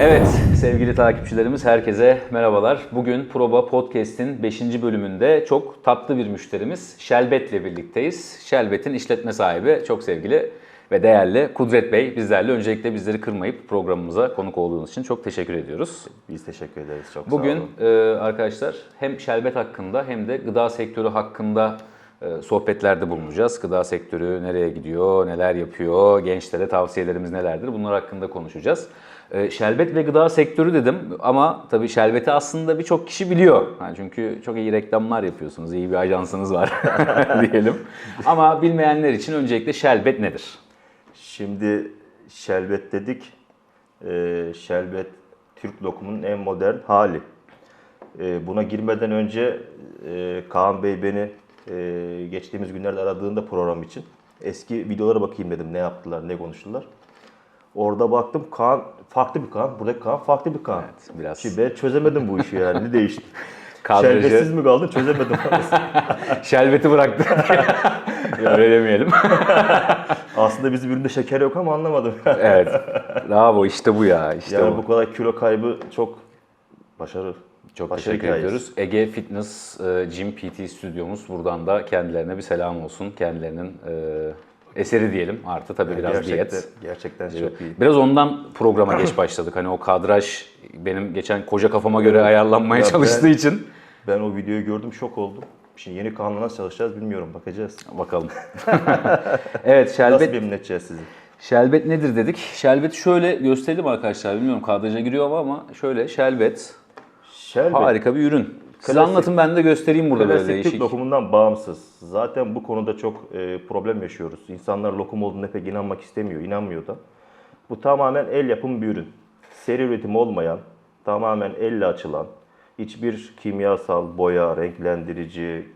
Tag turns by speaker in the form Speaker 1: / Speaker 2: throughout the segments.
Speaker 1: Evet sevgili takipçilerimiz herkese merhabalar. Bugün Proba Podcast'in 5. bölümünde çok tatlı bir müşterimiz Şelbet'le birlikteyiz. Şelbet'in işletme sahibi çok sevgili ve değerli Kudret Bey bizlerle öncelikle bizleri kırmayıp programımıza konuk olduğunuz için çok teşekkür ediyoruz.
Speaker 2: Biz teşekkür ederiz çok sağ
Speaker 1: Bugün
Speaker 2: olun.
Speaker 1: e, arkadaşlar hem şerbet hakkında hem de gıda sektörü hakkında e, sohbetlerde bulunacağız. Gıda sektörü nereye gidiyor, neler yapıyor, gençlere tavsiyelerimiz nelerdir bunlar hakkında konuşacağız. E, şerbet ve gıda sektörü dedim ama tabii şerbeti aslında birçok kişi biliyor. Yani çünkü çok iyi reklamlar yapıyorsunuz, iyi bir ajansınız var diyelim. Ama bilmeyenler için öncelikle şerbet nedir?
Speaker 2: Şimdi şerbet dedik. Ee, şerbet Türk lokumunun en modern hali. Ee, buna girmeden önce e, Kaan Bey beni e, geçtiğimiz günlerde aradığında program için eski videolara bakayım dedim ne yaptılar, ne konuştular. Orada baktım Kaan farklı bir Kaan, buradaki Kaan farklı bir Kaan.
Speaker 1: Evet, biraz-
Speaker 2: Şimdi ben çözemedim bu işi yani ne değişti.
Speaker 1: Kadrajı-
Speaker 2: Şerbetsiz mi kaldın çözemedim.
Speaker 1: Şerbeti bıraktı. Öyle demeyelim.
Speaker 2: Aslında bizim üründe şeker yok ama anlamadım.
Speaker 1: evet. Bravo işte bu ya. işte
Speaker 2: yani
Speaker 1: o.
Speaker 2: bu kadar kilo kaybı çok başarı.
Speaker 1: Çok
Speaker 2: başarı
Speaker 1: teşekkür
Speaker 2: hikayesi.
Speaker 1: ediyoruz. Ege Fitness e, Gym PT stüdyomuz. Buradan da kendilerine bir selam olsun. Kendilerinin e, eseri diyelim artı tabii biraz
Speaker 2: gerçekten,
Speaker 1: diyet.
Speaker 2: Gerçekten çok iyi.
Speaker 1: Biraz ondan programa geç başladık. Hani o kadraj benim geçen koca kafama göre ayarlanmaya
Speaker 2: Ya
Speaker 1: çalıştığı
Speaker 2: ben-
Speaker 1: için.
Speaker 2: Ben o videoyu gördüm şok oldum. Şimdi yeni kanunla nasıl çalışacağız bilmiyorum bakacağız.
Speaker 1: Bakalım. evet
Speaker 2: Nasıl
Speaker 1: şerbet
Speaker 2: memnun edeceğiz sizi?
Speaker 1: Şerbet nedir dedik. Şerbeti şöyle gösterelim arkadaşlar. Bilmiyorum kadraja giriyor ama şöyle şerbet.
Speaker 2: Şerbet
Speaker 1: Harika bir ürün. Siz
Speaker 2: Klasik-
Speaker 1: anlatın ben de göstereyim burada böyle
Speaker 2: klasik Türk
Speaker 1: değişik.
Speaker 2: lokumundan bağımsız. Zaten bu konuda çok e, problem yaşıyoruz. İnsanlar lokum olduğuna pek inanmak istemiyor, inanmıyor da. Bu tamamen el yapımı bir ürün. Seri üretim olmayan, tamamen elle açılan, hiçbir kimyasal, boya, renklendirici,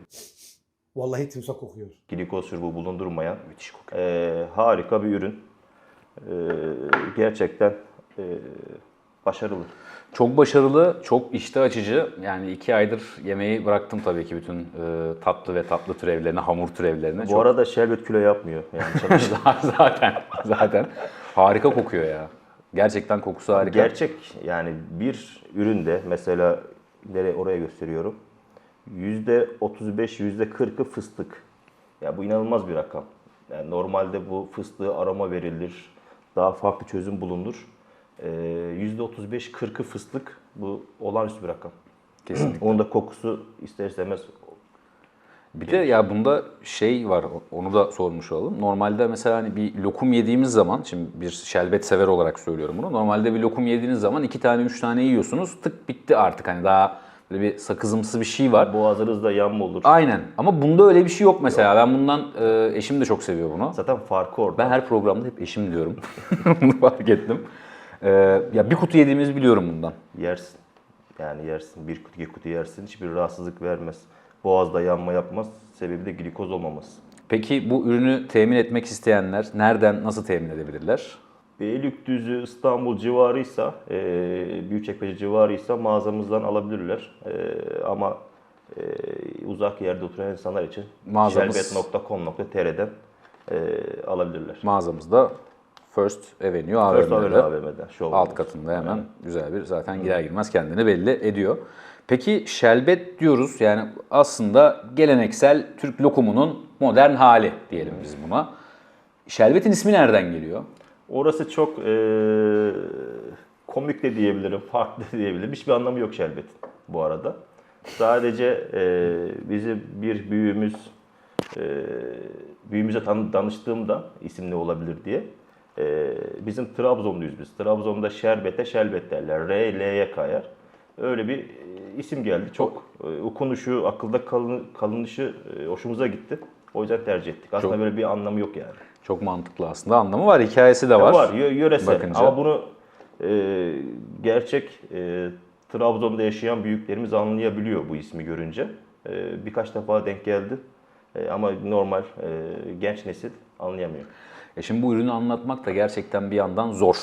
Speaker 3: Vallahi timsah kokuyor.
Speaker 2: glikoz şurubu bulundurmayan
Speaker 1: Müthiş kokuyor.
Speaker 2: e, harika bir ürün. E, gerçekten e, başarılı.
Speaker 1: Çok başarılı, çok iştah açıcı. Yani iki aydır yemeği bıraktım tabii ki bütün e, tatlı ve tatlı türevlerini, hamur türevlerini.
Speaker 2: Bu
Speaker 1: Çok-
Speaker 2: arada şerbet kilo yapmıyor. Yani
Speaker 1: zaten, zaten harika kokuyor ya. Gerçekten kokusu harika.
Speaker 2: Gerçek yani bir üründe mesela nereye oraya gösteriyorum. Yüzde 35, yüzde 40'ı fıstık. Ya bu inanılmaz bir rakam. Yani normalde bu fıstığı aroma verilir, daha farklı çözüm bulunur. Ee, Yüzde 35, 40'ı fıstık. Bu olağanüstü bir rakam.
Speaker 1: Kesinlikle.
Speaker 2: Onun da kokusu ister istemez
Speaker 1: Bir de ya bunda şey var, onu da sormuş olalım. Normalde mesela hani bir lokum yediğimiz zaman, şimdi bir şerbet sever olarak söylüyorum bunu. Normalde bir lokum yediğiniz zaman iki tane, üç tane yiyorsunuz, tık bitti artık. Hani daha böyle bir sakızımsı bir şey var.
Speaker 2: boğazınızda yanma olur.
Speaker 1: Aynen ama bunda öyle bir şey yok mesela. Ben bundan, e, eşim de çok seviyor bunu.
Speaker 2: Zaten farkı orada.
Speaker 1: Ben her programda hep eşim diyorum. Bunu fark ettim. E, ya bir kutu yediğimizi biliyorum bundan.
Speaker 2: Yersin. Yani yersin. Bir kutu, iki kutu yersin. Hiçbir rahatsızlık vermez. Boğazda yanma yapmaz. Sebebi de glikoz olmaması.
Speaker 1: Peki bu ürünü temin etmek isteyenler nereden, nasıl temin edebilirler?
Speaker 2: Beylikdüzü, İstanbul civarıysa, e, Büyükçekmece civarıysa mağazamızdan alabilirler. E, ama e, uzak yerde oturan insanlar için
Speaker 1: Mağazamız-
Speaker 2: şerbet.com.tr'den e, alabilirler.
Speaker 1: Mağazamızda First Avenue
Speaker 2: First
Speaker 1: AVM'de.
Speaker 2: Avenue AVM'den. Show
Speaker 1: Alt katında hemen güzel bir zaten girer girmez kendini belli ediyor. Peki şerbet diyoruz yani aslında geleneksel Türk lokumunun modern hali diyelim biz buna. Şerbetin ismi nereden geliyor?
Speaker 2: Orası çok e, komik de diyebilirim, farklı da diyebilirim. Hiçbir anlamı yok şerbetin bu arada. Sadece e, bizim bir büyüğümüz, e, büyüğümüze tan- danıştığımda isim ne olabilir diye. E, bizim Trabzonluyuz biz. Trabzon'da şerbete şerbet derler. R, L'ye kayar. Öyle bir e, isim geldi. Çok e, okunuşu, akılda kalın, kalınışı e, hoşumuza gitti. O yüzden tercih ettik. Aslında
Speaker 1: Çok-
Speaker 2: böyle bir anlamı yok yani.
Speaker 1: Çok mantıklı aslında anlamı var, hikayesi de var.
Speaker 2: Var, yö- yöresel.
Speaker 1: Bakınca.
Speaker 2: Ama bunu e, gerçek e, Trabzon'da yaşayan büyüklerimiz anlayabiliyor bu ismi görünce. E, birkaç defa denk geldi. E, ama normal e, genç nesil anlayamıyor.
Speaker 1: E şimdi bu ürünü anlatmak da gerçekten bir yandan zor.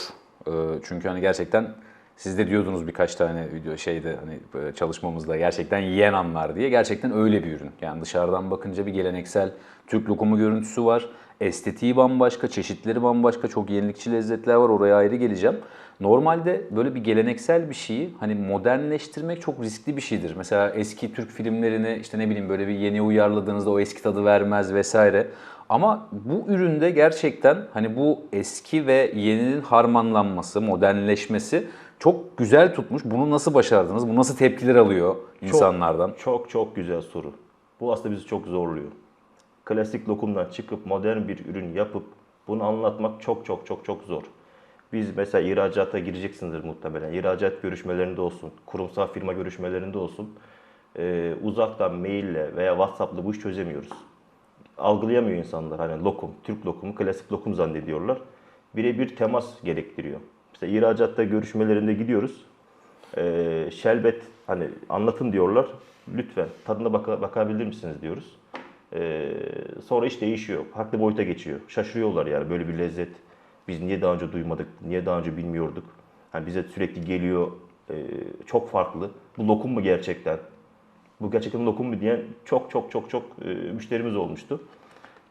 Speaker 1: E, çünkü hani gerçekten siz de diyordunuz birkaç tane video şeyde hani çalışmamızda gerçekten yiyen anlar diye. Gerçekten öyle bir ürün. Yani dışarıdan bakınca bir geleneksel Türk lokumu görüntüsü var. Estetiği bambaşka, çeşitleri bambaşka, çok yenilikçi lezzetler var. Oraya ayrı geleceğim. Normalde böyle bir geleneksel bir şeyi hani modernleştirmek çok riskli bir şeydir. Mesela eski Türk filmlerini işte ne bileyim böyle bir yeni uyarladığınızda o eski tadı vermez vesaire. Ama bu üründe gerçekten hani bu eski ve yeninin harmanlanması, modernleşmesi çok güzel tutmuş. Bunu nasıl başardınız? Bu nasıl tepkiler alıyor insanlardan?
Speaker 2: Çok çok güzel soru. Bu aslında bizi çok zorluyor. Klasik lokumdan çıkıp modern bir ürün yapıp bunu anlatmak çok çok çok çok zor. Biz mesela ihracata gireceksinizdir muhtemelen. İhracat görüşmelerinde olsun, kurumsal firma görüşmelerinde olsun. Ee, uzaktan maille veya WhatsApp'la bu işi çözemiyoruz. Algılayamıyor insanlar. Hani lokum, Türk lokumu, klasik lokum zannediyorlar. Birebir temas gerektiriyor. Mesela ihracatta görüşmelerinde gidiyoruz. Ee, şerbet hani anlatın diyorlar. Lütfen tadına baka- bakabilir misiniz diyoruz. Ee, sonra iş değişiyor. Farklı boyuta geçiyor. Şaşırıyorlar yani böyle bir lezzet. Biz niye daha önce duymadık, niye daha önce bilmiyorduk. Hani bize sürekli geliyor, e, çok farklı. Bu lokum mu gerçekten? Bu gerçekten lokum mu diyen çok çok çok çok e, müşterimiz olmuştu.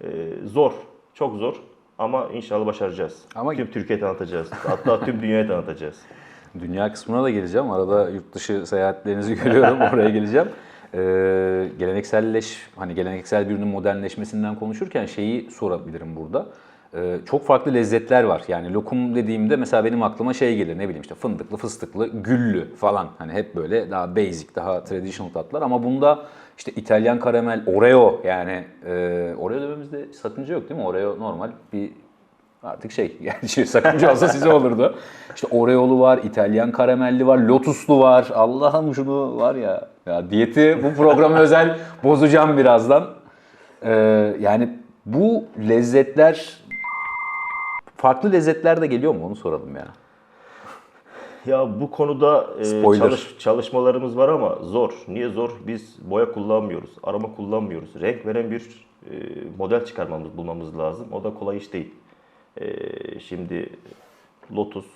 Speaker 2: E, zor, çok zor ama inşallah başaracağız.
Speaker 1: Ama-
Speaker 2: tüm Türkiye'ye tanıtacağız. Hatta tüm dünyaya tanıtacağız.
Speaker 1: Dünya kısmına da geleceğim. Arada yurt dışı seyahatlerinizi görüyorum. Oraya geleceğim. Ee, gelenekselleş, hani geleneksel bir ürünün modernleşmesinden konuşurken şeyi sorabilirim burada. Ee, çok farklı lezzetler var. Yani lokum dediğimde mesela benim aklıma şey gelir ne bileyim işte fındıklı, fıstıklı, güllü falan. Hani hep böyle daha basic, daha traditional tatlar ama bunda işte İtalyan karamel, Oreo yani e, Oreo dememizde sakınca yok değil mi? Oreo normal bir Artık şey yani şey, sakınca olsa size olurdu. İşte Oreo'lu var, İtalyan karamelli var, Lotus'lu var. Allah'ım şunu var ya. Ya diyeti bu programa özel bozacağım birazdan. Ee, yani bu lezzetler farklı lezzetler de geliyor mu onu soralım ya.
Speaker 2: Ya bu konuda e,
Speaker 1: Spoiler.
Speaker 2: çalış- çalışmalarımız var ama zor. Niye zor? Biz boya kullanmıyoruz, aroma kullanmıyoruz. Renk veren bir e, model çıkarmamız, bulmamız lazım. O da kolay iş değil. E, şimdi Lotus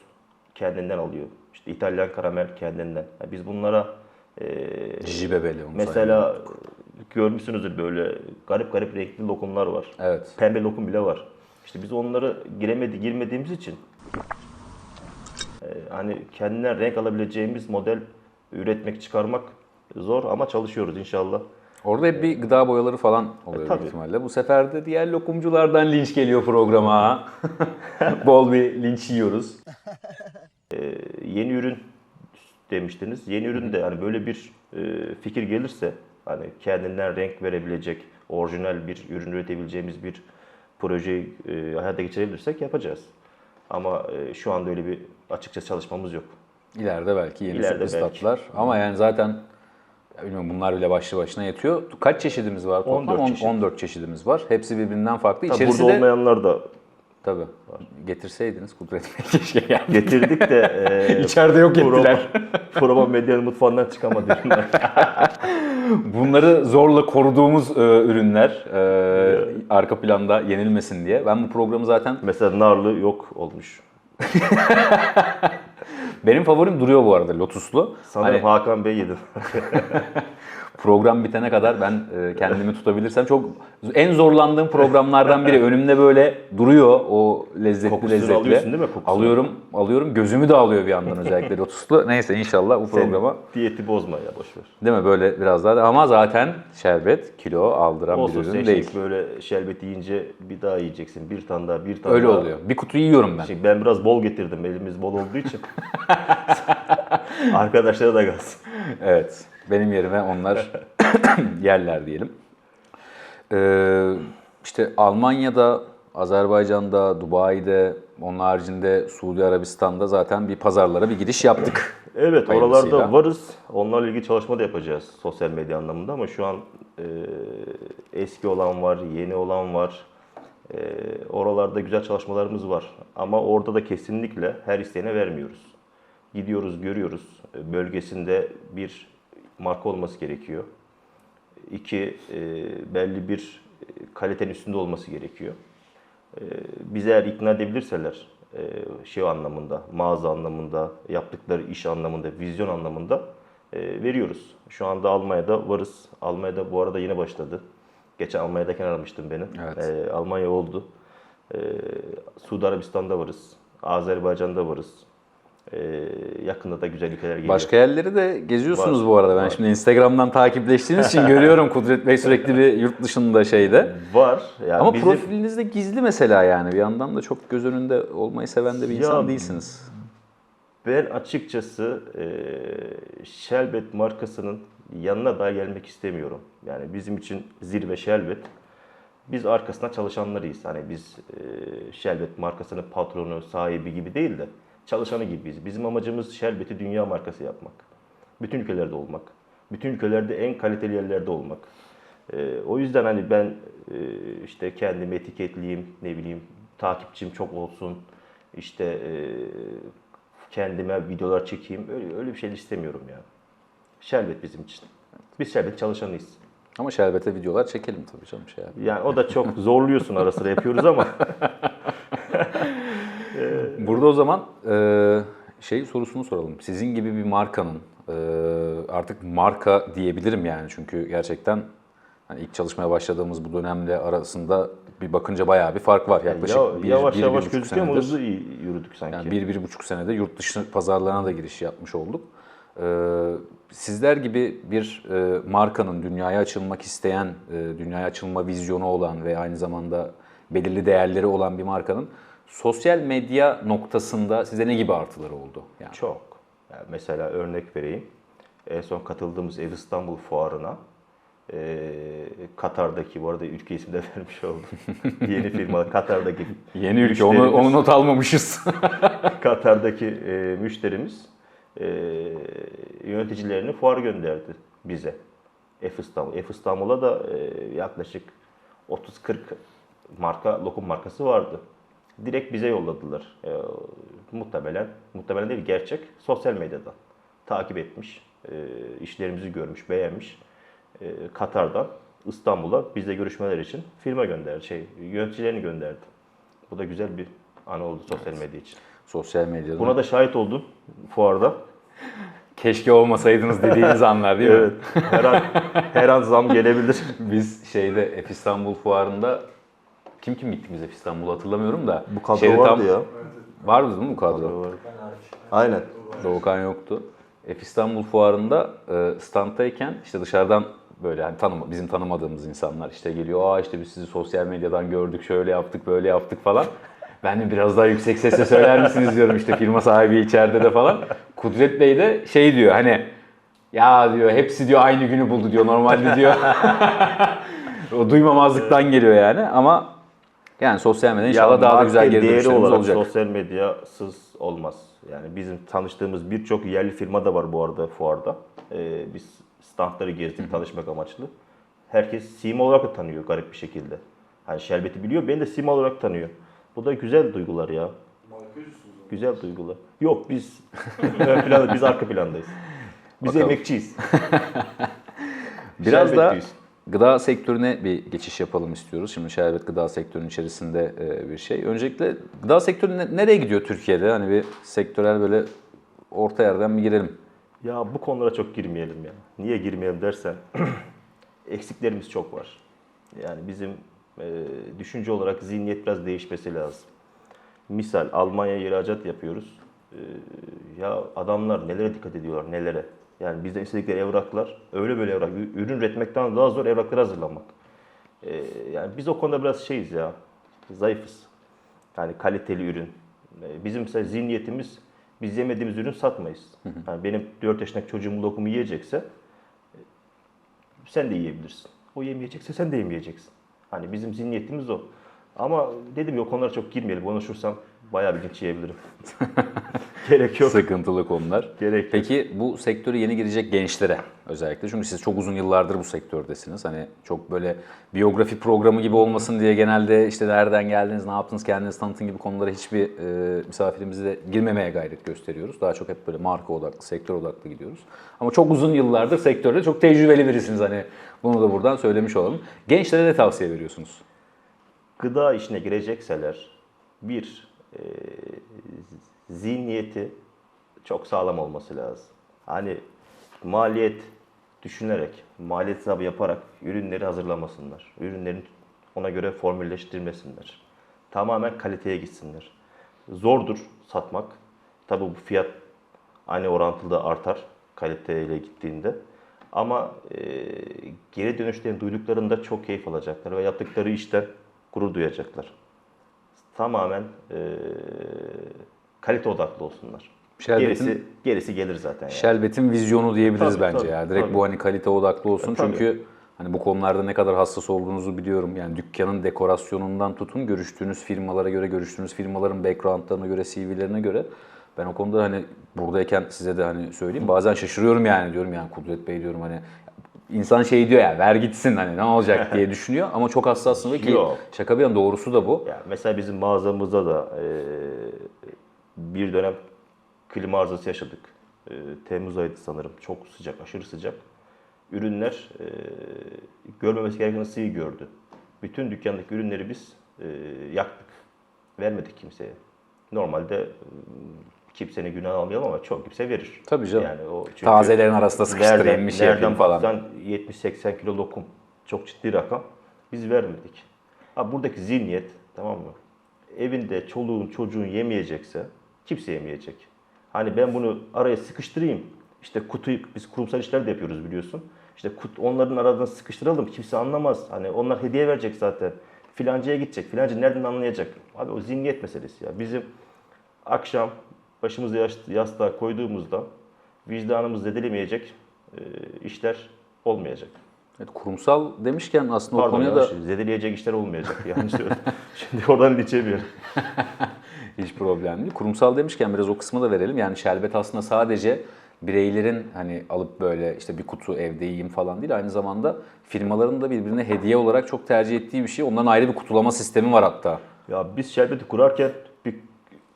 Speaker 2: kendinden alıyor. İşte İtalyan karamel kendinden. Ya biz bunlara e,
Speaker 1: Cici bebeli onu
Speaker 2: mesela görmüşsünüzdür böyle garip garip renkli lokumlar var.
Speaker 1: Evet.
Speaker 2: Pembe lokum bile var. İşte biz onları giremedi, girmediğimiz için e, hani kendinden renk alabileceğimiz model üretmek, çıkarmak zor ama çalışıyoruz inşallah.
Speaker 1: Orada hep bir gıda boyaları falan oluyor
Speaker 2: E, tabii.
Speaker 1: ihtimalle. Bu sefer de diğer lokumculardan linç geliyor programa. Bol bir linç yiyoruz.
Speaker 2: E, yeni ürün demiştiniz. Yeni ürün de hani böyle bir e, fikir gelirse hani kendinden renk verebilecek, orijinal bir ürün üretebileceğimiz bir projeyi e, hayata geçirebilirsek yapacağız. Ama e, şu anda öyle bir açıkça çalışmamız yok.
Speaker 1: İleride belki yeni
Speaker 2: İleride
Speaker 1: sürpriz
Speaker 2: belki.
Speaker 1: tatlar. Ama yani zaten ya bilmiyorum bunlar bile başlı başına yetiyor. Kaç çeşidimiz var toplam?
Speaker 2: 14
Speaker 1: On-
Speaker 2: çeşit.
Speaker 1: 14 çeşidimiz var. Hepsi birbirinden farklı.
Speaker 2: Tabii
Speaker 1: İçerisi
Speaker 2: burada
Speaker 1: de
Speaker 2: olmayanlar da
Speaker 1: tabii getirseydiniz Kudret Bey keşke yani.
Speaker 2: getirdik de e,
Speaker 1: İçeride yok
Speaker 2: Prova-
Speaker 1: ettiler.
Speaker 2: Prova medyanın mutfağından çıkamadı.
Speaker 1: Bunları zorla koruduğumuz e, ürünler e, arka planda yenilmesin diye. Ben bu programı zaten
Speaker 2: Mesela narlı yok olmuş.
Speaker 1: benim favorim duruyor bu arada Lotuslu.
Speaker 2: Sanırım
Speaker 1: Hani
Speaker 2: Hakan Bey yedi.
Speaker 1: Program bitene kadar ben e, kendimi tutabilirsem çok en zorlandığım programlardan biri önümde böyle duruyor o lezzetli
Speaker 2: Kokusunu
Speaker 1: lezzetli.
Speaker 2: alıyorsun değil mi, kokusunu?
Speaker 1: Alıyorum, alıyorum. Gözümü de alıyor bir yandan özellikle lotuslu. Neyse inşallah bu programa
Speaker 2: diyeti bozma ya boşver.
Speaker 1: değil mi böyle biraz daha ama zaten şerbet kilo aldıran
Speaker 2: Olsun
Speaker 1: bir ürün
Speaker 2: şey
Speaker 1: değil.
Speaker 2: böyle şerbet yiyince bir daha yiyeceksin. Bir tane daha, bir tane
Speaker 1: Öyle
Speaker 2: daha.
Speaker 1: oluyor. Bir kutu yiyorum ben.
Speaker 2: Şimdi ben biraz bol getirdim. Elimiz bol olduğu için. Arkadaşlara da gelsin.
Speaker 1: Evet. Benim yerime onlar yerler diyelim. Ee, işte Almanya'da, Azerbaycan'da, Dubai'de, onun haricinde Suudi Arabistan'da zaten bir pazarlara bir giriş yaptık.
Speaker 2: Evet oralarda varız. Onlarla ilgili çalışma da yapacağız sosyal medya anlamında ama şu an e, eski olan var, yeni olan var. E, oralarda güzel çalışmalarımız var. Ama orada da kesinlikle her isteyene vermiyoruz. Gidiyoruz, görüyoruz. E, Bölgesinde bir marka olması gerekiyor. İki, e, belli bir e, kalitenin üstünde olması gerekiyor. E, bizi eğer ikna edebilirseler e, şey anlamında, mağaza anlamında, yaptıkları iş anlamında, vizyon anlamında e, veriyoruz. Şu anda Almanya'da varız. Almanya'da bu arada yeni başladı. Geçen Almanya'dayken aramıştım beni.
Speaker 1: Evet.
Speaker 2: E, Almanya oldu. E, Suudi Arabistan'da varız. Azerbaycan'da varız. E, yakında da güzel ülkeler geliyor.
Speaker 1: Başka yerleri de geziyorsunuz
Speaker 2: Var,
Speaker 1: bu arada. Ben
Speaker 2: var.
Speaker 1: şimdi Instagram'dan takipleştiğiniz için görüyorum Kudret Bey sürekli bir yurt dışında şeyde.
Speaker 2: Var. Yani
Speaker 1: Ama
Speaker 2: bizim-
Speaker 1: profilinizde gizli mesela yani. Bir yandan da çok göz önünde olmayı seven de bir
Speaker 2: Ya,
Speaker 1: insan değilsiniz.
Speaker 2: Ben açıkçası e, Şelbet markasının yanına daha gelmek istemiyorum. Yani bizim için zirve Şelbet. Biz arkasında çalışanlarıyız. Hani biz e, Şelbet markasının patronu, sahibi gibi değil de çalışanı gibiyiz. Bizim amacımız Şelbet'i dünya markası yapmak. Bütün ülkelerde olmak. Bütün ülkelerde en kaliteli yerlerde olmak. E, o yüzden hani ben e, işte kendimi etiketleyeyim, ne bileyim takipçim çok olsun. İşte e, kendime videolar çekeyim. Öyle öyle bir şey istemiyorum ya. Şerbet bizim için. Biz şerbet çalışanıyız.
Speaker 1: Ama şerbete videolar çekelim tabii canım şey abi.
Speaker 2: Yani o da çok zorluyorsun ara sıra yapıyoruz ama
Speaker 1: Burada o zaman e, şey sorusunu soralım. Sizin gibi bir markanın e, artık marka diyebilirim yani çünkü gerçekten hani ilk çalışmaya başladığımız bu dönemle arasında bir bakınca bayağı bir fark var. Yaklaşık
Speaker 2: ya-
Speaker 1: bir,
Speaker 2: yavaş
Speaker 1: bir,
Speaker 2: yavaş
Speaker 1: bir
Speaker 2: gözüküyor ama hızlı yürüdük sanki.
Speaker 1: Yani bir, bir buçuk senede yurt dışı pazarlarına da giriş yapmış olduk. Ee, sizler gibi bir e, markanın dünyaya açılmak isteyen, e, dünyaya açılma vizyonu olan ve aynı zamanda belirli değerleri olan bir markanın sosyal medya noktasında size ne gibi artıları oldu? Yani
Speaker 2: Çok. Yani mesela örnek vereyim. En son katıldığımız Ev İstanbul fuarına e, Katar'daki, bu arada ülke ismi de vermiş oldum. Yeni firma Katar'daki
Speaker 1: yeni ülke, onu, onu not almamışız.
Speaker 2: Katar'daki e, müşterimiz e, yöneticilerini fuar gönderdi bize. F İstanbul. F İstanbul'a da e, yaklaşık 30-40 marka, lokum markası vardı. Direkt bize yolladılar. E, muhtemelen, muhtemelen değil gerçek, sosyal medyadan takip etmiş, e, işlerimizi görmüş, beğenmiş. E, Katar'dan İstanbul'a bizle görüşmeler için firma gönderdi, şey, yöneticilerini gönderdi. Bu da güzel bir an oldu sosyal medya için.
Speaker 1: Sosyal medyada.
Speaker 2: Buna da şahit oldum fuarda.
Speaker 1: Keşke olmasaydınız dediğiniz anlar değil mi?
Speaker 2: Evet. Her an, her an zam gelebilir.
Speaker 1: Biz şeyde F İstanbul fuarında kim kim gittik biz F İstanbul'a hatırlamıyorum da.
Speaker 2: Bu kadro
Speaker 1: şeyde
Speaker 2: vardı
Speaker 1: tam-
Speaker 2: ya.
Speaker 1: Vardı değil mi bu kadro?
Speaker 2: Aynen.
Speaker 1: Doğukan yoktu. F İstanbul fuarında e, standtayken işte dışarıdan böyle hani tanım, bizim tanımadığımız insanlar işte geliyor. Aa işte biz sizi sosyal medyadan gördük, şöyle yaptık, böyle yaptık falan. Ben de biraz daha yüksek sesle söyler misiniz diyorum işte firma sahibi içeride de falan. Kudret Bey de şey diyor hani ya diyor hepsi diyor aynı günü buldu diyor normalde diyor. o duymamazlıktan geliyor yani ama yani sosyal medya inşallah daha da güzel geri
Speaker 2: değeri olarak
Speaker 1: olacak.
Speaker 2: sosyal medyasız olmaz. Yani bizim tanıştığımız birçok yerli firma da var bu arada fuarda. Ee, biz standları gezdik tanışmak amaçlı. Herkes sima olarak da tanıyor garip bir şekilde. Hani şerbeti biliyor, beni de sima olarak tanıyor. Bu da güzel duygular ya. Güzel duygular. Yok biz ön planda, biz arka plandayız. Biz
Speaker 1: Bakalım.
Speaker 2: emekçiyiz.
Speaker 1: Biraz da. Gıda sektörüne bir geçiş yapalım istiyoruz. Şimdi şerbet gıda sektörünün içerisinde e, bir şey. Öncelikle gıda sektörü ne- nereye gidiyor Türkiye'de? Hani bir sektörel böyle orta yerden bir girelim.
Speaker 2: Ya bu konulara çok girmeyelim ya. Niye girmeyelim dersen eksiklerimiz çok var. Yani bizim e, düşünce olarak zihniyet biraz değişmesi lazım. Misal Almanya'ya ihracat yapıyoruz. E, ya adamlar nelere dikkat ediyorlar, nelere. Yani bizden istedikleri evraklar, öyle böyle evrak, ürün üretmekten daha zor evrakları hazırlamak. E, yani biz o konuda biraz şeyiz ya, zayıfız. Yani kaliteli ürün. E, Bizim mesela zihniyetimiz biz yemediğimiz ürün satmayız. Yani benim 4 yaşındaki çocuğum lokumu yiyecekse e, sen de yiyebilirsin. O yemeyecekse sen de yemeyeceksin. Hani bizim zihniyetimiz o. Ama dedim ya o konulara çok girmeyelim. Konuşursam bayağı bir linç yiyebilirim. Gerek yok.
Speaker 1: Sıkıntılı konular.
Speaker 2: Gerek yok.
Speaker 1: Peki bu sektöre yeni girecek gençlere özellikle çünkü siz çok uzun yıllardır bu sektördesiniz. Hani çok böyle biyografi programı gibi olmasın diye genelde işte nereden geldiniz, ne yaptınız, kendinizi tanıtın gibi konulara hiçbir e, misafirimizi de girmemeye gayret gösteriyoruz. Daha çok hep böyle marka odaklı, sektör odaklı gidiyoruz. Ama çok uzun yıllardır sektörde çok tecrübeli birisiniz hani bunu da buradan söylemiş olalım. Gençlere de tavsiye veriyorsunuz.
Speaker 2: Gıda işine girecekseler bir e, zihniyeti çok sağlam olması lazım. Hani maliyet düşünerek, maliyet hesabı yaparak ürünleri hazırlamasınlar. Ürünlerin ona göre formülleştirmesinler. Tamamen kaliteye gitsinler. Zordur satmak. Tabii bu fiyat aynı orantıda artar kaliteyle gittiğinde. Ama e, geri dönüşlerini duyduklarında çok keyif alacaklar ve yaptıkları işten gurur duyacaklar. Tamamen e, kalite odaklı olsunlar.
Speaker 1: Şerbetin-
Speaker 2: Gerisi, gerisi gelir zaten. Yani.
Speaker 1: Şelbetin vizyonu diyebiliriz
Speaker 2: Tabii,
Speaker 1: bence
Speaker 2: tabii,
Speaker 1: ya. Direkt
Speaker 2: tabii.
Speaker 1: bu hani kalite odaklı olsun.
Speaker 2: E, tabii.
Speaker 1: Çünkü hani bu konularda ne kadar hassas olduğunuzu biliyorum. Yani dükkanın dekorasyonundan tutun görüştüğünüz firmalara göre, görüştüğünüz firmaların backgroundlarına göre, CV'lerine göre ben o konuda hani buradayken size de hani söyleyeyim. Bazen şaşırıyorum yani diyorum yani Kudret Bey diyorum hani insan şey diyor ya ver gitsin hani ne olacak diye düşünüyor ama çok hassassın ve ki şaka bir yana doğrusu da bu.
Speaker 2: Yani mesela bizim mağazamızda da e, bir dönem klima arızası yaşadık. E, Temmuz ayıydı sanırım. Çok sıcak, aşırı sıcak. Ürünler e, görmemesi gereken ısıyı gördü. Bütün dükkandaki ürünleri biz e, yaktık. Vermedik kimseye. Normalde e, kimsenin günah almayalım ama çok kimse verir.
Speaker 1: Tabii canım.
Speaker 2: Yani o çünkü
Speaker 1: Tazelerin arasında sıkıştırayım bir şey
Speaker 2: nereden
Speaker 1: falan.
Speaker 2: baksan 70-80 kilo lokum. Çok ciddi rakam. Biz vermedik. Ha, buradaki zihniyet tamam mı? Evinde çoluğun çocuğun yemeyecekse kimse yemeyecek. Hani ben bunu araya sıkıştırayım. İşte kutuyu biz kurumsal işler de yapıyoruz biliyorsun. İşte kut, onların aradan sıkıştıralım. Kimse anlamaz. Hani onlar hediye verecek zaten. Filancaya gidecek. Filancı nereden anlayacak? Abi o zihniyet meselesi ya. Bizim akşam başımızı yas- yastığa koyduğumuzda vicdanımız zedelemeyecek e, işler olmayacak.
Speaker 1: Evet, kurumsal demişken aslında o
Speaker 2: Pardon
Speaker 1: konuya
Speaker 2: yanlış,
Speaker 1: da
Speaker 2: zedeleyecek işler olmayacak. Söyledim. Şimdi oradan geçemiyorum.
Speaker 1: Hiç problem değil. Kurumsal demişken biraz o kısmı da verelim. Yani şerbet aslında sadece bireylerin hani alıp böyle işte bir kutu evde yiyeyim falan değil. Aynı zamanda firmaların da birbirine hediye olarak çok tercih ettiği bir şey. Onların ayrı bir kutulama sistemi var hatta.
Speaker 2: Ya biz şerbeti kurarken bir,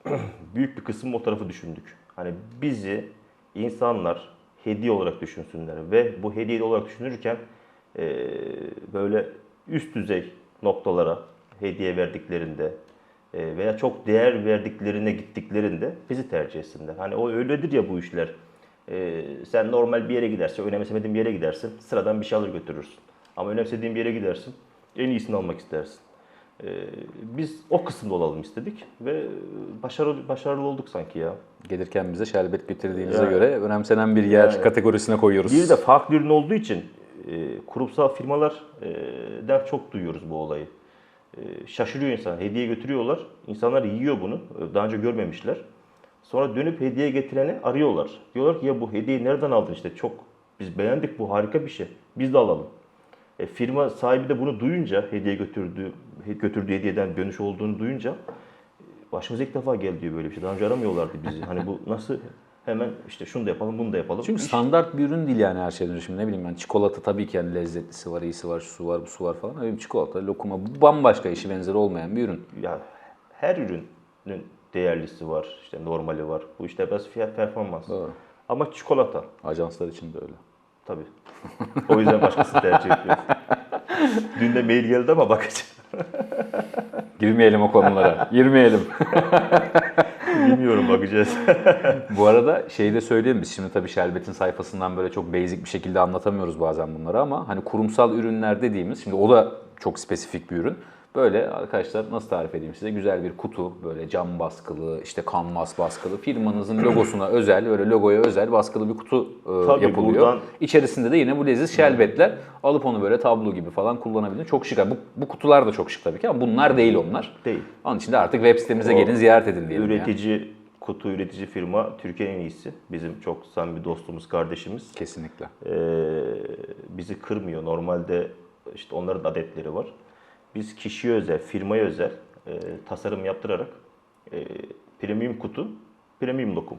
Speaker 2: büyük bir kısım o tarafı düşündük. Hani bizi insanlar hediye olarak düşünsünler ve bu hediye olarak düşünürken e, böyle üst düzey noktalara hediye verdiklerinde veya çok değer verdiklerine gittiklerinde bizi tercih etsinler. Hani o öyledir ya bu işler. E, sen normal bir yere gidersin, önemsemediğin bir yere gidersin, sıradan bir şey alır götürürsün. Ama önemsediğin bir yere gidersin, en iyisini almak istersin. Ee, biz o kısımda olalım istedik ve başarılı başarılı olduk sanki ya.
Speaker 1: Gelirken bize şerbet getirdiğinize
Speaker 2: Yani.
Speaker 1: göre önemsenen bir yer
Speaker 2: Yani.
Speaker 1: kategorisine koyuyoruz.
Speaker 2: Bir de farklı ürün olduğu için e, kurumsal firmalardan çok duyuyoruz bu olayı. E, şaşırıyor insan. Hediye götürüyorlar. İnsanlar yiyor bunu. E, Daha önce görmemişler. Sonra dönüp hediye getireni arıyorlar. Diyorlar ki ya bu hediyeyi nereden aldın işte çok biz beğendik bu harika bir şey. Biz de alalım. E, firma sahibi de bunu duyunca hediye götürdüğü götürdüğü hediyeden dönüş olduğunu duyunca başımıza ilk defa geldi diyor böyle bir şey. Daha önce aramıyorlardı bizi. Hani bu nasıl hemen işte şunu da yapalım bunu da yapalım.
Speaker 1: Çünkü standart bir ürün değil yani her şeyden önce. Şimdi ne bileyim ben çikolata tabii ki yani lezzetlisi var, iyisi var, şu var, bu su var falan. Bir çikolata, lokuma bu bambaşka işi benzeri olmayan bir ürün.
Speaker 2: ya her ürünün değerlisi var, işte normali var. Bu işte biraz fiyat performans.
Speaker 1: Doğru.
Speaker 2: Ama çikolata
Speaker 1: Ajanslar için de öyle.
Speaker 2: tabii. O yüzden başkasını tercih ediyor. Dün de mail geldi ama bakacağım.
Speaker 1: Girmeyelim o konulara. Girmeyelim.
Speaker 2: Bilmiyorum bakacağız.
Speaker 1: Bu arada şeyi de söyleyeyim biz şimdi tabii Şerbet'in sayfasından böyle çok basic bir şekilde anlatamıyoruz bazen bunları ama hani kurumsal ürünler dediğimiz şimdi o da çok spesifik bir ürün. Böyle arkadaşlar nasıl tarif edeyim size güzel bir kutu böyle cam baskılı işte kanvas baskılı firmanızın logosuna özel böyle logoya özel baskılı bir kutu e,
Speaker 2: Tabii
Speaker 1: yapılıyor.
Speaker 2: buradan-
Speaker 1: İçerisinde de yine bu leziz şerbetler alıp onu böyle tablo gibi falan kullanabilir. Çok şık. Bu, bu kutular da çok şık tabii ki ama bunlar değil onlar.
Speaker 2: Değil.
Speaker 1: Onun için de artık web sitemize
Speaker 2: O
Speaker 1: gelin ziyaret edin diyelim.
Speaker 2: Üretici, kutu üretici firma Türkiye'nin en iyisi. Bizim çok samimi dostumuz, kardeşimiz.
Speaker 1: Kesinlikle.
Speaker 2: Ee, bizi kırmıyor. Normalde işte onların adetleri var. Biz kişiye özel, firmaya özel e, tasarım yaptırarak e, premium kutu, premium lokum.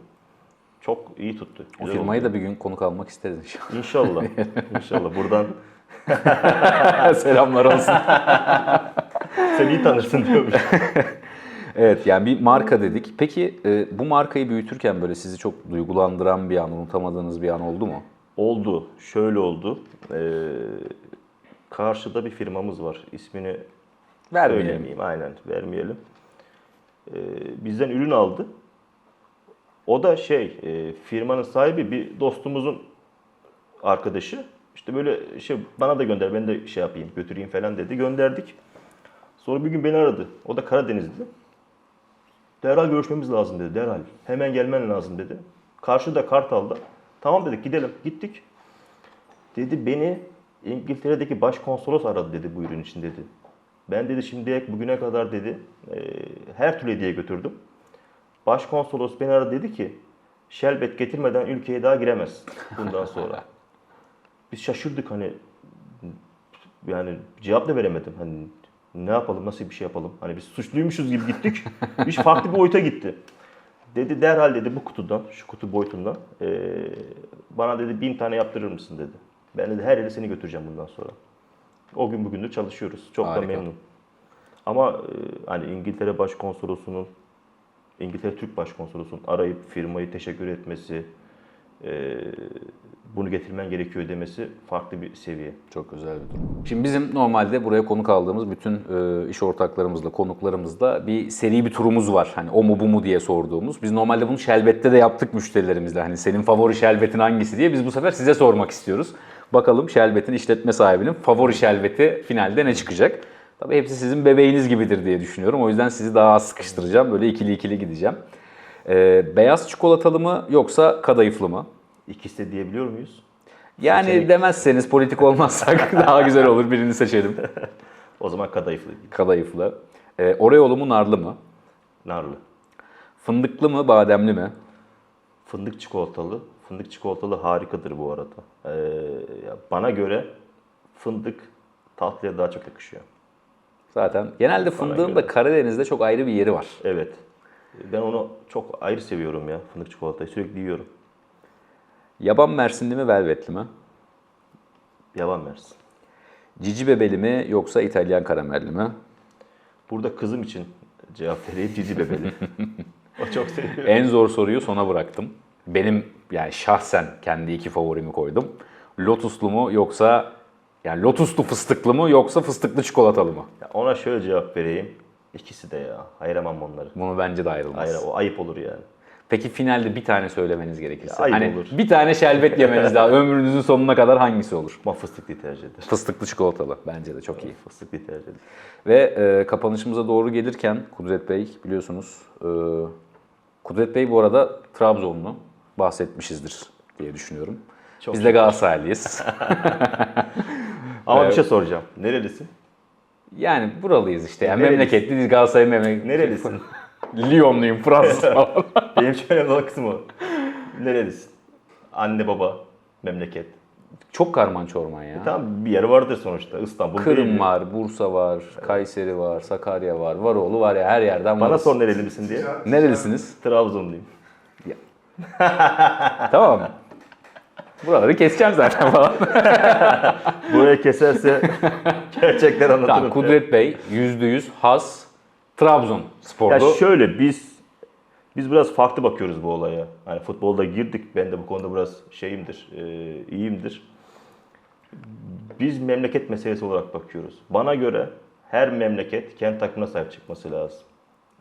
Speaker 2: Çok iyi tuttu.
Speaker 1: O
Speaker 2: Güzel
Speaker 1: firmayı
Speaker 2: oldu.
Speaker 1: da bir gün konuk almak isteriz inşallah.
Speaker 2: İnşallah. İnşallah. Buradan
Speaker 1: Selamlar olsun.
Speaker 2: sen iyi tanırsın diyormuş.
Speaker 1: evet yani bir marka dedik. Peki e, bu markayı büyütürken böyle sizi çok duygulandıran bir an, unutamadığınız bir an oldu mu?
Speaker 2: Oldu. Şöyle oldu. Ee, karşıda bir firmamız var. İsmini
Speaker 1: Vermeyelim.
Speaker 2: Söylemeyeyim aynen vermeyelim. Ee, bizden ürün aldı. O da şey e, firmanın sahibi bir dostumuzun arkadaşı. İşte böyle şey bana da gönder ben de şey yapayım götüreyim falan dedi. Gönderdik. Sonra bir gün beni aradı. O da Karadenizli. Derhal görüşmemiz lazım dedi. Derhal. Hemen gelmen lazım dedi. Karşıda Kartal'da. Tamam dedik gidelim. Gittik. Dedi beni İngiltere'deki başkonsolos aradı dedi bu ürün için dedi. Ben dedi şimdiye bugüne kadar dedi e, her türlü hediye götürdüm. Başkonsolos beni aradı dedi ki şerbet getirmeden ülkeye daha giremez bundan sonra. Biz şaşırdık hani yani cevap da veremedim. Hani ne yapalım, nasıl bir şey yapalım? Hani biz suçluymuşuz gibi gittik. İş farklı bir boyuta gitti. Dedi derhal dedi bu kutudan, şu kutu boyutundan eee, bana dedi bin tane yaptırır mısın dedi. Ben dedi her yere seni götüreceğim bundan sonra. O gün bugündür çalışıyoruz. Çok
Speaker 1: Harika.
Speaker 2: da memnun. Ama eee, hani İngiltere Başkonsolosu'nun, İngiltere Türk Başkonsolosu'nun arayıp firmayı teşekkür etmesi, eee, bunu getirmen gerekiyor demesi farklı bir seviye.
Speaker 1: Çok güzel bir durum. Şimdi bizim normalde buraya konuk aldığımız bütün e, iş ortaklarımızla, konuklarımızla bir seri bir turumuz var. Hani o mu bu mu diye sorduğumuz. Biz normalde bunu şelbette de yaptık müşterilerimizle. Hani senin favori şelbetin hangisi diye biz bu sefer size sormak istiyoruz. Bakalım şelbetin işletme sahibinin favori şelbeti finalde ne çıkacak? Tabii hepsi sizin bebeğiniz gibidir diye düşünüyorum. O yüzden sizi daha az sıkıştıracağım. Böyle ikili ikili gideceğim. E, beyaz çikolatalı mı yoksa kadayıflı mı?
Speaker 2: İkisi de diyebiliyor muyuz?
Speaker 1: Yani
Speaker 2: Seçenek-
Speaker 1: demezseniz politik olmazsak daha güzel olur. Birini seçelim.
Speaker 2: O zaman kadayıflı,
Speaker 1: Kadayıflı. Ee, Oreo'lu mu narlı mı?
Speaker 2: narlı.
Speaker 1: Fındıklı mı bademli mi?
Speaker 2: Fındık çikolatalı. Fındık çikolatalı harikadır bu arada. Ee, bana göre fındık tatlıya daha çok yakışıyor.
Speaker 1: Zaten genelde fındığın da Karadeniz'de çok ayrı bir yeri var.
Speaker 2: Evet. Ben onu çok ayrı seviyorum ya fındık çikolatayı. Sürekli yiyorum.
Speaker 1: Yaban mersinli mi velvetli mi?
Speaker 2: Yalan versin.
Speaker 1: Cici bebeli mi yoksa İtalyan karamelli mi?
Speaker 2: Burada kızım için cevap vereyim cici bebeli. o çok seviyor.
Speaker 1: En zor soruyu sona bıraktım. Benim yani şahsen kendi iki favorimi koydum. Lotuslu mu yoksa yani lotuslu fıstıklı mı yoksa fıstıklı çikolatalı mı?
Speaker 2: Ya ona şöyle cevap vereyim. İkisi de ya. Ayıramam onları.
Speaker 1: Bunu bence de ayrılmaz.
Speaker 2: Hayır o ayıp olur yani.
Speaker 1: Peki finalde bir tane söylemeniz gerekirse.
Speaker 2: Ya ayıp
Speaker 1: hani
Speaker 2: olur.
Speaker 1: bir tane şerbet yemeniz lazım. Ömrünüzün sonuna kadar hangisi olur?
Speaker 2: Ama fıstıklı tercih eder.
Speaker 1: Fıstıklı çikolatalı. Bence de çok iyi.
Speaker 2: Fıstıklı tercih eder.
Speaker 1: Ve e, kapanışımıza doğru gelirken Kudret Bey biliyorsunuz. e, Kudret Bey bu arada Trabzonlu. Bahsetmişizdir diye düşünüyorum.
Speaker 2: Çok
Speaker 1: Biz de Galatasaraylıyız.
Speaker 2: Ama bir şey soracağım. Nerelisin?
Speaker 1: yani buralıyız işte. Yani
Speaker 2: Nerelisin?
Speaker 1: memleketli değil Galatasaray memleketi.
Speaker 2: Nerelisin?
Speaker 1: Lyonluyum Fransız falan.
Speaker 2: Benim için önemli olan kısmı o. Nerelisin? Anne baba, memleket.
Speaker 1: çok karman çorman ya.
Speaker 2: Tamam bir yer vardır sonuçta. İstanbul değil
Speaker 1: Kırım
Speaker 2: mi?
Speaker 1: var, Bursa var, Kayseri var, Sakarya var, Varoğlu var ya her yerden
Speaker 2: Bana
Speaker 1: varız.
Speaker 2: sor nereli misin diye.
Speaker 1: Nerelisiniz?
Speaker 2: Trabzonluyum.
Speaker 1: tamam. Buraları keseceğim zaten falan.
Speaker 2: Buraya keserse gerçekler anlatırım.
Speaker 1: tamam, Kudret Bey %100 has Trabzon
Speaker 2: Ya
Speaker 1: sporlu.
Speaker 2: şöyle biz biz biraz farklı bakıyoruz bu olaya. Hani futbolda girdik. Ben de bu konuda biraz şeyimdir, e, iyiyimdir. Biz memleket meselesi olarak bakıyoruz. Bana göre her memleket kendi takımına sahip çıkması lazım.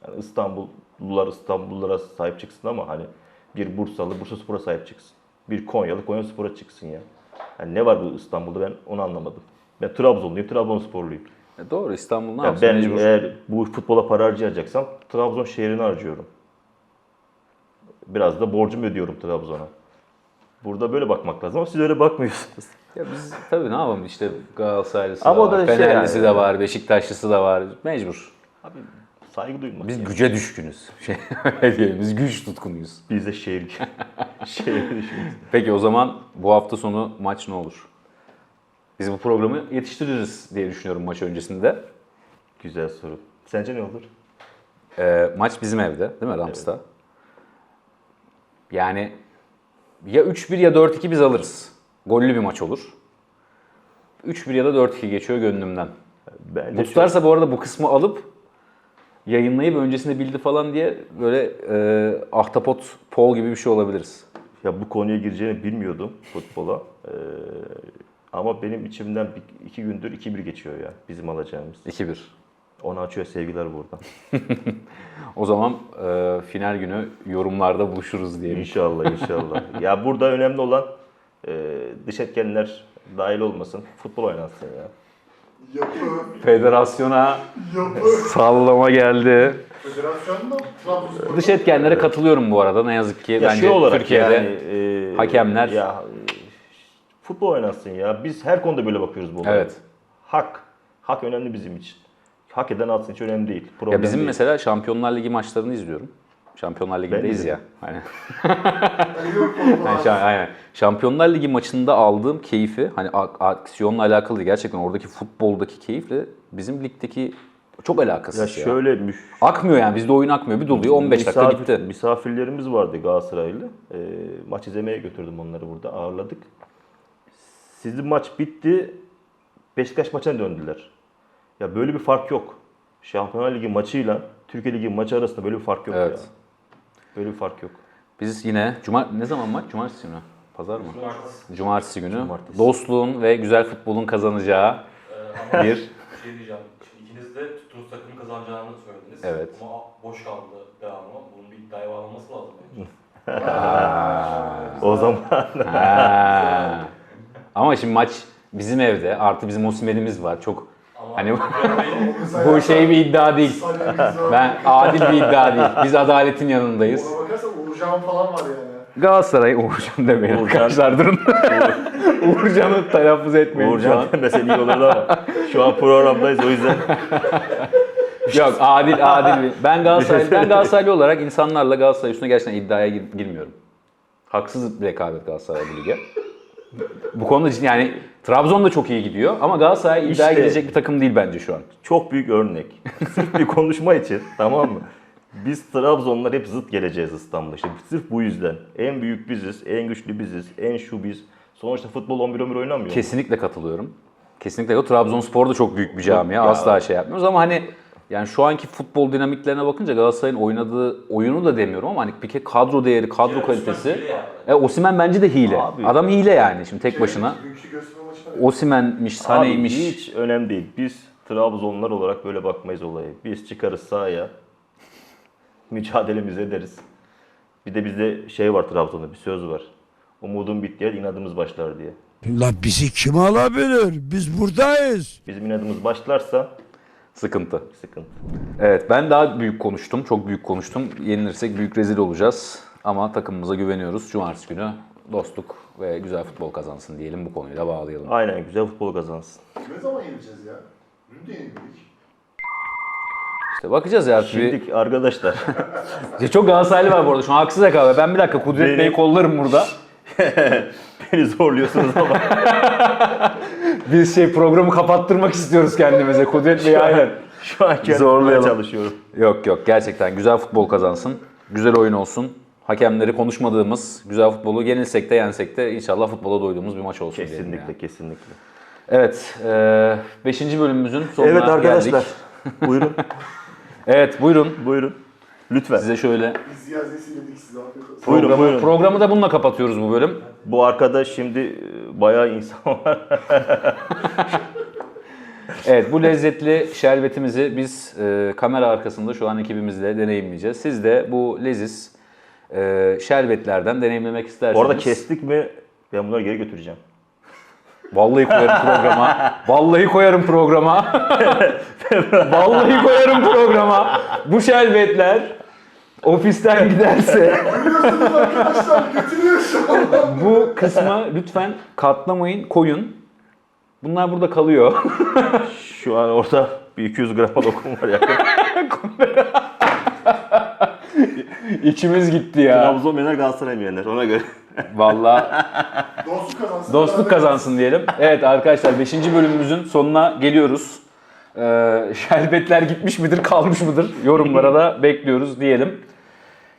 Speaker 2: Yani İstanbullular İstanbullulara sahip çıksın ama hani bir Bursalı Bursaspor'a sahip çıksın. Bir Konyalı Konyaspor'a çıksın ya. Yani ne var bu İstanbul'da ben onu anlamadım. Ben Trabzonluyum, Trabzonsporluyum.
Speaker 1: E, Doğru İstanbul ne
Speaker 2: Ya
Speaker 1: yapsın
Speaker 2: ben
Speaker 1: mecbur.
Speaker 2: eğer bu futbola para harcayacaksam Trabzon şehrini harcıyorum. Biraz da borcumu ödüyorum Trabzon'a. Burada böyle bakmak lazım ama siz öyle bakmıyorsunuz.
Speaker 1: Ya biz tabii ne yapalım işte Galatasaraylısı
Speaker 2: Ama
Speaker 1: da
Speaker 2: o da
Speaker 1: var,
Speaker 2: şey
Speaker 1: Fenerlisi
Speaker 2: yani.
Speaker 1: de var, Beşiktaşlısı da var. Mecbur.
Speaker 2: Abi saygı duymak.
Speaker 1: Biz
Speaker 2: Biz,
Speaker 1: güce düşkünüz. Şey, diyelim, biz güç tutkunuyuz.
Speaker 2: Biz de şehir şehir düşünüyoruz.
Speaker 1: Peki o zaman bu hafta sonu maç ne olur? Biz bu programı yetiştiririz diye düşünüyorum maç öncesinde.
Speaker 2: Güzel soru. Sence ne olur?
Speaker 1: Ee, maç bizim evde değil mi Rams'ta? Yani ya 3-1 ya 4-2 biz alırız. Gollü bir maç olur. 3-1 ya da 4-2 geçiyor gönlümden.
Speaker 2: Bence
Speaker 1: Bu tutarsa bu arada bu kısmı alıp yayınlayıp öncesinde bildi falan diye böyle e, ahtapot Paul gibi bir şey olabiliriz.
Speaker 2: Ya bu konuya gireceğini bilmiyordum futbola. Ee, ama benim içimden bir, iki gündür 2-1 geçiyor ya bizim alacağımız.
Speaker 1: 2-1.
Speaker 2: Onu açıyor sevgiler buradan.
Speaker 1: O zaman e, final günü yorumlarda buluşuruz diyelim.
Speaker 2: İnşallah inşallah. ya burada önemli olan e, dış etkenler dahil olmasın. Futbol oynansın ya.
Speaker 4: Yapı,
Speaker 1: Federasyona
Speaker 4: yapı.
Speaker 1: sallama geldi.
Speaker 4: Federasyonda Trabzonspor.
Speaker 1: Dış etkenlere katılıyorum bu arada. Ne yazık ki
Speaker 2: Ya
Speaker 1: bence
Speaker 2: şey olarak
Speaker 1: Türkiye'de
Speaker 2: yani, e,
Speaker 1: hakemler-
Speaker 2: ya e, futbol oynansın ya. Biz her konuda böyle bakıyoruz bu olaya.
Speaker 1: Evet.
Speaker 2: Hak. Hak önemli bizim için. Hak eden alsın hiç önemli değil. Problem
Speaker 1: Ya bizim
Speaker 2: değil.
Speaker 1: mesela Şampiyonlar Ligi maçlarını izliyorum. Şampiyonlar Ligi'ndeyiz
Speaker 2: de.
Speaker 1: ya. Hani Yani şa- aynen. Şampiyonlar Ligi maçında aldığım keyfi hani a- aksiyonla alakalı. Gerçekten oradaki futboldaki keyifle bizim ligdeki çok
Speaker 2: ya
Speaker 1: alakasız ya.
Speaker 2: şöyle müş,
Speaker 1: Akmıyor yani bizde oyun akmıyor. Bir doluyor 15 dakika
Speaker 2: misafir-
Speaker 1: gitti.
Speaker 2: Misafirlerimiz vardı Galatasaraylı. E, maç izlemeye götürdüm onları burada ağırladık. Sizin maç bitti. Beşiktaş maçına döndüler. Ya böyle bir fark yok. Şampiyonlar Ligi maçıyla Türkiye Ligi maçı arasında böyle bir fark yok
Speaker 1: Evet.
Speaker 2: ya. Böyle bir fark yok.
Speaker 1: Biz yine cuma ne zaman maç? Cumartesi günü. Pazar mı?
Speaker 5: Cumartesi.
Speaker 1: Cumartesi günü.
Speaker 2: Cumartesi.
Speaker 1: Dostluğun ve güzel futbolun kazanacağı
Speaker 5: Ee,
Speaker 1: bir
Speaker 5: bir şey diyeceğim. Şimdi ikiniz de tuttuğunuz takımın kazanacağını söylediniz.
Speaker 1: Evet.
Speaker 5: Ama boş kaldı devamı. Bunun bir iddiaya bağlanması lazım bence.
Speaker 2: O zaman.
Speaker 1: Ama şimdi maç bizim evde. Artı bizim Osimhen'imiz var. Çok hani bu şey bir iddia değil. Ben adil bir iddia değil. Biz adaletin yanındayız.
Speaker 4: Ona bakarsan Uğurcan falan var yani.
Speaker 1: Galatasaray Uğurcan demeyin
Speaker 2: Uğurcan-
Speaker 1: arkadaşlar durun. Uğurcan'ı telaffuz etmeyin şu an.
Speaker 2: Uğurcan demesen iyi olurdu ama şu an programdayız o yüzden.
Speaker 1: Yok adil adil bir. Ben Galatasaray ben Galatasaraylı olarak insanlarla Galatasaray üstüne gerçekten iddiaya gir- girmiyorum. Haksız bir rekabet Galatasaray bu lige. Bu konuda yani Trabzon da çok iyi gidiyor ama Galatasaray iddiaya
Speaker 2: İşte-
Speaker 1: girecek bir takım değil bence şu an.
Speaker 2: Çok büyük örnek. Sırf bir konuşma için tamam mı? Biz Trabzonlar hep zıt geleceğiz İstanbul'da. İşte sırf bu yüzden. En büyük biziz, en güçlü biziz, en şu biz. Sonuçta futbol 11-11 oynamıyor.
Speaker 1: Kesinlikle katılıyorum. Kesinlikle o Trabzonspor da çok büyük bir camia. Asla şey yapmıyoruz ama hani yani şu anki futbol dinamiklerine bakınca Galatasaray'ın oynadığı oyunu da demiyorum ama hani bir kere kadro değeri, kadro
Speaker 5: Yani
Speaker 1: kalitesi.
Speaker 5: Hile yani.
Speaker 1: E Osimhen bence de hile.
Speaker 2: Abi.
Speaker 1: Adam hile yani şimdi tek başına.
Speaker 4: Dünkü gösterme maçına
Speaker 1: Osimhen'miş,
Speaker 2: Abi
Speaker 1: Sané'ymiş.
Speaker 2: hiç önemli değil. Biz Trabzonlar olarak böyle bakmayız olaya. Biz çıkarız sahaya. Mücadelemizi ederiz. Bir de bizde şey var Trabzon'da bir söz var. Umudun bittiği yer inadımız başlar diye.
Speaker 6: La bizi kim alabilir? Biz buradayız.
Speaker 2: Bizim inadımız başlarsa
Speaker 1: Sıkıntı.
Speaker 2: sıkıntı.
Speaker 1: Evet ben daha büyük konuştum. Çok büyük konuştum. Yenilirsek büyük rezil olacağız. Ama takımımıza güveniyoruz. Cumartesi günü dostluk ve güzel futbol kazansın diyelim. Bu konuyu da bağlayalım.
Speaker 2: Aynen güzel futbol kazansın.
Speaker 4: ne zaman yeneceğiz ya? Dün de yenildik.
Speaker 1: İşte bakacağız ya. artık bir-
Speaker 2: Şimdi arkadaşlar
Speaker 1: Ya Çok Galatasaraylı var bu arada. Şu an haksız rekabet. Ben bir dakika Kudret Bey'i kollarım burada.
Speaker 2: beni zorluyorsunuz ama
Speaker 1: Biz şey programı kapattırmak istiyoruz kendimize. Kudret Bey aynen.
Speaker 2: şu an
Speaker 1: Zorlayalım.
Speaker 2: çalışıyorum.
Speaker 1: Yok yok gerçekten güzel futbol kazansın. Güzel oyun olsun. Hakemleri konuşmadığımız güzel futbolu yenilsek de yensek de inşallah futbola doyduğumuz bir maç olsun diyelim
Speaker 2: Kesinlikle
Speaker 1: yani.
Speaker 2: kesinlikle.
Speaker 1: Evet. 5. bölümümüzün sonuna
Speaker 2: evet arkadaşlar.
Speaker 1: geldik.
Speaker 2: buyurun.
Speaker 1: Evet buyurun.
Speaker 2: Buyurun. Lütfen.
Speaker 1: Size şöyle.
Speaker 2: Buyurun,
Speaker 1: programı,
Speaker 2: buyurun.
Speaker 1: programı da bununla kapatıyoruz bu bölüm.
Speaker 2: Bu arkada şimdi e, bayağı insan var.
Speaker 1: Evet bu lezzetli şerbetimizi biz e, kamera arkasında şu an ekibimizle deneyimleyeceğiz. Siz de bu leziz e, şerbetlerden deneyimlemek isterseniz.
Speaker 2: Orada kestik mi ben bunları geri götüreceğim.
Speaker 1: Vallahi koyarım programa. Vallahi koyarım programa. Vallahi koyarım programa. Bu şerbetler ofisten giderse
Speaker 4: Görüyorsunuz arkadaşlar götürüyor şu an.
Speaker 1: bu kısmı lütfen katlamayın, koyun. Bunlar burada kalıyor.
Speaker 2: Şu an orada bir 200 gram lokum var yakın.
Speaker 1: İçimiz gitti ya.
Speaker 2: Trabzon yener Galatasaray mı yener ona göre.
Speaker 1: Vallahi
Speaker 4: Dostluk kazansın.
Speaker 1: dostluk kazansın diyelim. Evet arkadaşlar 5. bölümümüzün sonuna geliyoruz. Ee, şerbetler gitmiş midir, kalmış mıdır? Yorumlara da bekliyoruz diyelim.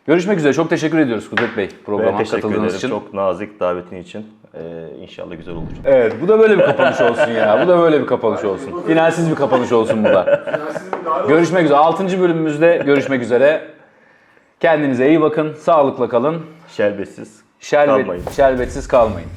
Speaker 1: Görüşmek üzere. Çok teşekkür ediyoruz Kudret Bey
Speaker 2: Ben
Speaker 1: programa
Speaker 2: teşekkür
Speaker 1: katıldığınız
Speaker 2: ederim.
Speaker 1: için.
Speaker 2: Çok nazik davetin için. Ee, inşallah güzel olur.
Speaker 1: Evet, bu da böyle bir kapanış olsun ya. Bu da böyle bir kapanış olsun. Finalsiz bir kapanış olsun bu da. Görüşmek üzere. 6. bölümümüzde görüşmek üzere. Kendinize iyi bakın. Sağlıkla kalın.
Speaker 2: Şerbetsiz
Speaker 1: Şerbet,
Speaker 2: kalmayın.
Speaker 1: şerbetsiz kalmayın.